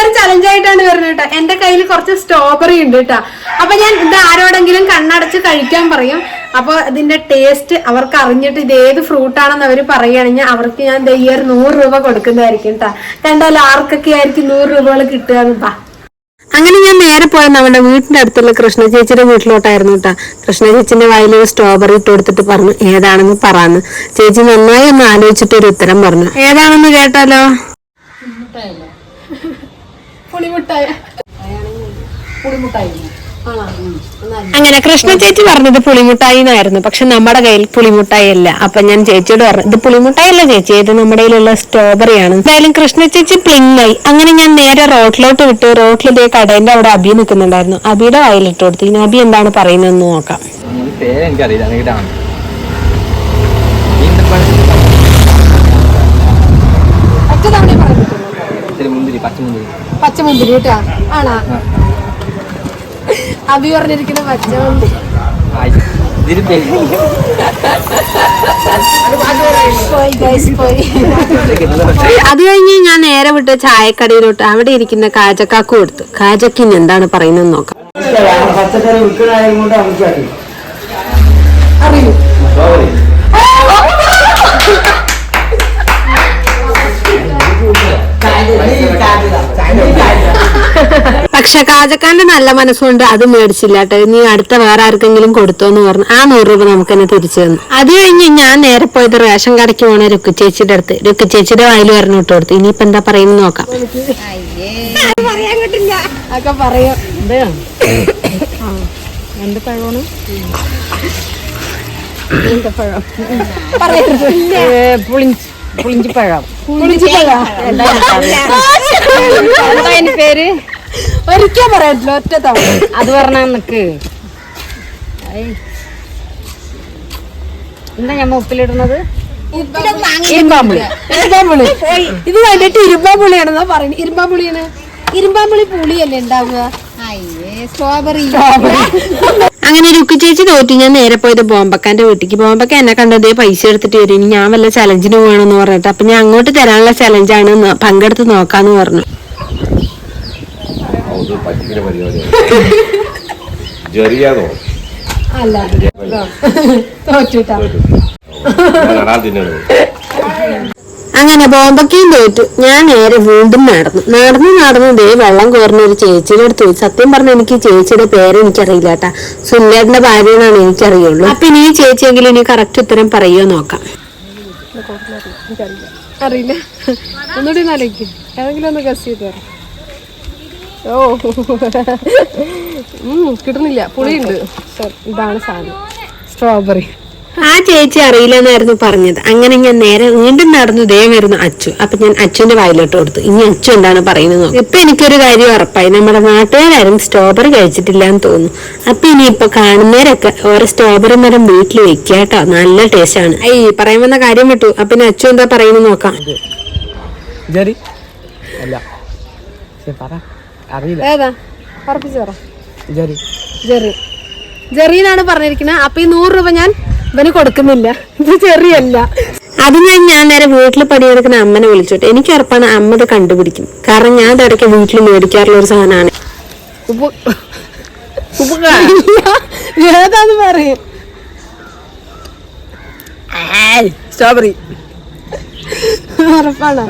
ചെറിയൊരു ചലഞ്ച് ആയിട്ടാണ് വരുന്നത് കേട്ടോ എന്റെ കയ്യിൽ കുറച്ച് സ്ട്രോബെറി ഉണ്ട് കേട്ടോ അപ്പൊ ഞാൻ ഇത് ആരോടെങ്കിലും കണ്ണടച്ച് കഴിക്കാൻ പറയും. അപ്പൊ ഇതിന്റെ ടേസ്റ്റ് അവർക്ക് അറിഞ്ഞിട്ട് ഇത് ഏത് ഫ്രൂട്ടാണെന്ന് അവർ പറയുകയാണെങ്കിൽ അവർക്ക് ഞാൻ ഈ ഒരു നൂറ് രൂപ കൊടുക്കുന്നതായിരിക്കും കേട്ടോ കണ്ടാലും ആർക്കൊക്കെ ആയിരിക്കും നൂറ് രൂപകൾ കിട്ടുക എന്ന് അങ്ങനെ ഞാൻ നേരെ പോയത് നമ്മുടെ വീടിന്റെ അടുത്തുള്ള കൃഷ്ണ ചേച്ചിയുടെ വീട്ടിലോട്ടായിരുന്നു കേട്ടോ കൃഷ്ണ ചേച്ചിന്റെ വായിൽ ഒരു സ്ട്രോബെറി ഇട്ട് കൊടുത്തിട്ട് പറഞ്ഞു ഏതാണെന്ന് പറഞ്ഞു ചേച്ചി നന്നായി ഒന്ന് ആലോചിച്ചിട്ട് ഒരു ഉത്തരം പറഞ്ഞു. ഏതാണെന്ന് കേട്ടാലോ? പുളിമുട്ടായ. അങ്ങനെ കൃഷ്ണ ചേച്ചി പറഞ്ഞത് പുളിമുട്ടായി എന്നായിരുന്നു പക്ഷെ നമ്മുടെ കയ്യിൽ പുളിമുട്ടായി അല്ല അപ്പൊ ഞാൻ ചേച്ചിയോട് പറഞ്ഞു ഇത് പുളിമുട്ടായി അല്ല ചേച്ചി. ഇത് നമ്മുടെ കയ്യിലുള്ള സ്ട്രോബെറി ആണ്. എന്തായാലും കൃഷ്ണ ചേച്ചി പ്ലിങ്ങായി ആയി അങ്ങനെ ഞാൻ നേരെ റോട്ടിലോട്ട് വിട്ട്. റോട്ടിൽ ഇതേ കടേന്റെ അവിടെ അബി നിൽക്കുന്നുണ്ടായിരുന്നു. അബിയുടെ വായിലിട്ട് കൊടുത്തു. ഇനി അബി എന്താണ് പറയുന്നതെന്ന് നോക്കാം. പേര് പച്ചമുന്തിരി. പച്ചമുന്തിരി കേട്ടാ. ആണാ? അബി പറഞ്ഞിരിക്കുന്ന പച്ചമുന്തിരി. അത് കഴിഞ്ഞ് ഞാൻ നേരെ വിട്ട് ചായക്കടയിലോട്ട് അവിടെ ഇരിക്കുന്ന കാജക്കാക്ക് കൊടുത്തു. കാജക്കിന് എന്താണ് പറയുന്നത് നോക്കാം. പച്ചക്കറി വിൽക്കണായത് കൊണ്ട് അറിയൂ. പക്ഷെ കാജക്കാന്റെ നല്ല മനസ്സുകൊണ്ട് അത് മേടിച്ചില്ല കേട്ടോ. നീ അടുത്ത വേറെ ആർക്കെങ്കിലും കൊടുത്തോന്ന് പറഞ്ഞു ആ നൂറ് രൂപ നമുക്ക് തന്നെ തിരിച്ചു തന്നു. അത് കഴിഞ്ഞ് ഞാൻ നേരെ പോയത് റേഷൻ കടയ്ക്ക് പോണ രുക്കു ചേച്ചിയുടെ അടുത്ത്. രുക്കു ചേച്ചിയുടെ വായിൽ പറഞ്ഞു ഇട്ട് കൊടുത്തു. ഇനിയിപ്പോ എന്താ പറയുന്നത് നോക്കാം. പറയാൻ കിട്ടില്ല ഒക്കെ പറയും എന്ത് പഴമാണ്? എന്ത് പഴം? പറയരുത്. പുളിഞ്ചിപ്പഴം പുളിഞ്ചിപ്പഴം പേര്? ഒരിക്കൽ പറയത്തില്ല ഒറ്റ തവണ. അത് പറഞ്ഞാ നിക്ക്. എന്താ ഞമ്മ ഉപ്പിലിടുന്നത് ഇരുമ്പാമ്പുളി. ഇരുമ്പാമ്പുളി. ഇത് കണ്ടിട്ട് ഇരുമ്പാമ്പുളിയാണെന്നാ പറയുന്നത് ഇരുമ്പാമ്പുളിയാണ്. ഇരുമ്പാമ്പുളി പുളിയല്ലേ ഉണ്ടാവുക? സ്ട്രോബെറി. അങ്ങനെ രുക്ക് ചേച്ചി തോറ്റു. ഞാൻ നേരെ പോയത് ബോംബക്കാന്റെ വീട്ടിക്ക്. ബോംബക്ക എന്നെ കണ്ടത് പൈസ എടുത്തിട്ട് വരും. ഇനി ഞാൻ വല്ല ചലഞ്ചിന് പോകണമെന്ന് പറഞ്ഞിട്ട്. അപ്പൊ ഞാൻ അങ്ങോട്ട് തരാനുള്ള ചലഞ്ചാണ് പങ്കെടുത്ത് നോക്കാന്ന് പറഞ്ഞു. അത് പറ്റിക്കുന്ന പരിപാടിയാണ്. തിന്നണത്. അങ്ങനെ ബോംബക്കയും തോറ്റു. ഞാൻ നേരെ വീണ്ടും നടന്നു. നടന്ന് നടന്നു ദേ വെള്ളം കോർന്ന ഒരു ചേച്ചിയുടെ അടുത്ത് പോയി. സത്യം പറഞ്ഞ എനിക്ക് ചേച്ചിയുടെ പേര് എനിക്കറിയില്ല കേട്ടാ സുല്ലേട്ടന്റെ ഭാര്യ എന്നാണ് എനിക്കറിയുള്ളൂ. അപ്പൊ ഇനി ഈ ചേച്ചിയെങ്കിലും ഇനി കറക്റ്റ് ഉത്തരം പറയുമോ നോക്കാം. അറിയില്ല. ഒന്നുകൂടി നാലേക്ക് ഏതെങ്കിലും ഒന്ന് ഗസ് ചെയ്ത് തരാം ഓ. കിട്ടുന്നില്ല. പുളിയുണ്ട്. ഇതാണ് സാധനം. സ്ട്രോബെറി ആ ചേച്ചി അറിയില്ലെന്നായിരുന്നു പറഞ്ഞത്. അങ്ങനെ ഞാൻ നേരെ വീണ്ടും നടന്നു. ദേ വരുന്നു അച്ചു. അപ്പൊ ഞാൻ അച്ഛന്റെ വായിലോട്ട് കൊടുത്തു. ഇനി അച്ചു എന്താണ് പറയുന്നത് നോക്കാം. ഇപ്പൊ എനിക്കൊരു കാര്യം ഉറപ്പായി. നമ്മുടെ നാട്ടുകാരും സ്ട്രോബെറി കഴിച്ചിട്ടില്ല എന്ന് തോന്നുന്നു. അപ്പൊ ഇനി ഇപ്പൊ കാണുന്നവരൊക്കെ ഓരോ സ്ട്രോബെറി മരം വീട്ടിൽ വെക്കുക കേട്ടോ. നല്ല ടേസ്റ്റ് ആണ്. ഈ പറയാൻ വന്ന കാര്യം വിട്ടു. അപ്പൊ ഇനി അച്ചു എന്താ പറയുന്നത് നോക്കാം. ജെറി. അല്ല. പറ. ഏതാ? ഉറപ്പിച്ചു പറ. ജെറി. ജെറി. ജെറി എന്നാണ് പറഞ്ഞിരിക്കുന്നത് അപ്പൊ ഈ നൂറ് രൂപ ഞാൻ ഇവന് കൊടുക്കുന്നില്ല. ഇത് ചെറിയല്ല അത് ഞാൻ ഞാൻ നേരെ വീട്ടിൽ പണിയെടുക്കുന്ന അമ്മനെ വിളിച്ചോട്ടെ. എനിക്ക് ഉറപ്പാണ് അമ്മ ഇത് കണ്ടുപിടിക്കും. കാരണം ഞാൻ ഇടയ്ക്ക് വീട്ടിൽ മേടിക്കാറുള്ള ഒരു സാധനമാണ്. ഏതാന്ന് പറയും. സ്ട്രോബെറി ഉറപ്പാണ്.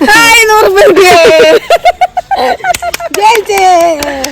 Ay, Nur Bebe! Jj!